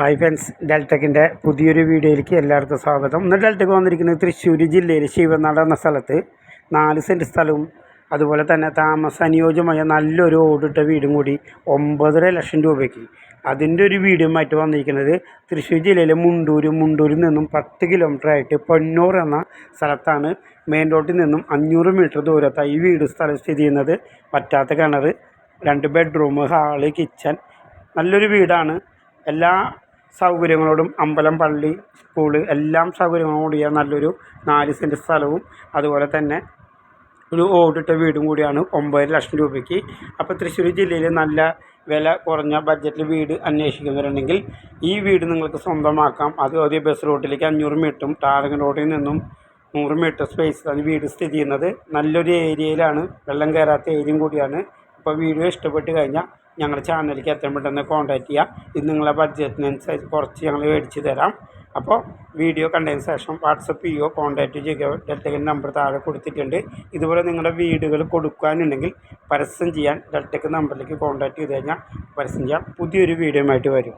Hi friends ഡെൽറ്റക്കിന്റെ പുതിയൊരു വീഡിയോയിലേക്ക് എല്ലാവർക്കും സ്വാഗതം. ഇന്ന് ഡെൽറ്റക്ക് വന്നിരിക്കുന്നത് തൃശ്ശൂർ ജില്ലയിൽ ശിവനാട് എന്ന സ്ഥലത്ത്. നാല് സെന്റ് സ്ഥലവും അതുപോലെ തന്നെ താമസ അനുയോജ്യമായ നല്ലൊരു ഓടിട്ട വീടും കൂടി ഒമ്പതര ലക്ഷം രൂപയ്ക്ക്. അതിന്റെ ഒരു വീഡിയോ ആയിട്ട് വന്നിരിക്കുന്നത് തൃശ്ശൂർ ജില്ലയിലെ മുണ്ടൂർ മുണ്ടൂരിൽ നിന്നും പത്ത് കിലോമീറ്റർ ആയിട്ട് പൊന്നൂർ എന്ന സ്ഥലത്താണ് മെയിൻ റോഡിൽ നിന്നും അഞ്ഞൂറ് മീറ്റർ ദൂരത്തായി ഈ വീട് സ്ഥലം സ്ഥിതി ചെയ്യുന്നത്. പറ്റാത്ത കിണർ രണ്ട് ബെഡ്റൂം ഹാൾ കിച്ചൺ നല്ലൊരു വീടാണ്. എല്ലാ സൗകര്യങ്ങളോടും അമ്പലം പള്ളി സ്കൂൾ എല്ലാം സൗകര്യങ്ങളോടും കൂടിയ നല്ലൊരു നാല് സെന്റ് സ്ഥലവും. അതുപോലെ തന്നെ ഒരു ഓടിട്ട വീടും കൂടിയാണ് ഒമ്പത് ലക്ഷം രൂപയ്ക്ക്. അപ്പോൾ തൃശ്ശൂർ ജില്ലയിൽ നല്ല വില കുറഞ്ഞ ബഡ്ജറ്റിൽ വീട് അന്വേഷിക്കുന്നവരുണ്ടെങ്കിൽ ഈ വീട് നിങ്ങൾക്ക് സ്വന്തമാക്കാം. അത് ഒരു ബസ് റൂട്ടിലേക്ക് അഞ്ഞൂറ് മീറ്ററും ടാറിങ് റോഡിൽ നിന്നും നൂറ് മീറ്റർ സ്പേസ് സ്പേസിലാണ് വീട് സ്ഥിതി ചെയ്യുന്നത്. നല്ലൊരു ഏരിയയിലാണ് വെള്ളം കയറാത്ത ഏരിയയും കൂടിയാണ് അപ്പോൾ വീഡിയോ ഇഷ്ടപ്പെട്ട് കഴിഞ്ഞാൽ ഞങ്ങളുടെ ചാനലിലേക്ക് എത്രയും പെട്ടെന്ന് കോൺടാക്റ്റ് ചെയ്യുക ഇത് നിങ്ങളെ ബഡ്ജറ്റിനനുസരിച്ച് കുറച്ച് ഞങ്ങൾ മേടിച്ച് തരാം. അപ്പോൾ വീഡിയോ കണ്ടതിന് ശേഷം വാട്സപ്പ് ചെയ്യുകയോ കോൺടാക്റ്റ് ചെയ്യുകയോ ഡെൽറ്റകൻ നമ്പർ താഴെ കൊടുത്തിട്ടുണ്ട്. ഇതുപോലെ നിങ്ങളുടെ വീടുകൾ കൊടുക്കാനുണ്ടെങ്കിൽ പരസ്യം ചെയ്യാൻ ഡെൽറ്റക് നമ്പറിലേക്ക് കോൺടാക്റ്റ് ചെയ്ത് കഴിഞ്ഞാൽ പരസ്യം ചെയ്യാം. പുതിയൊരു വീഡിയോ ആയിട്ട് വരും.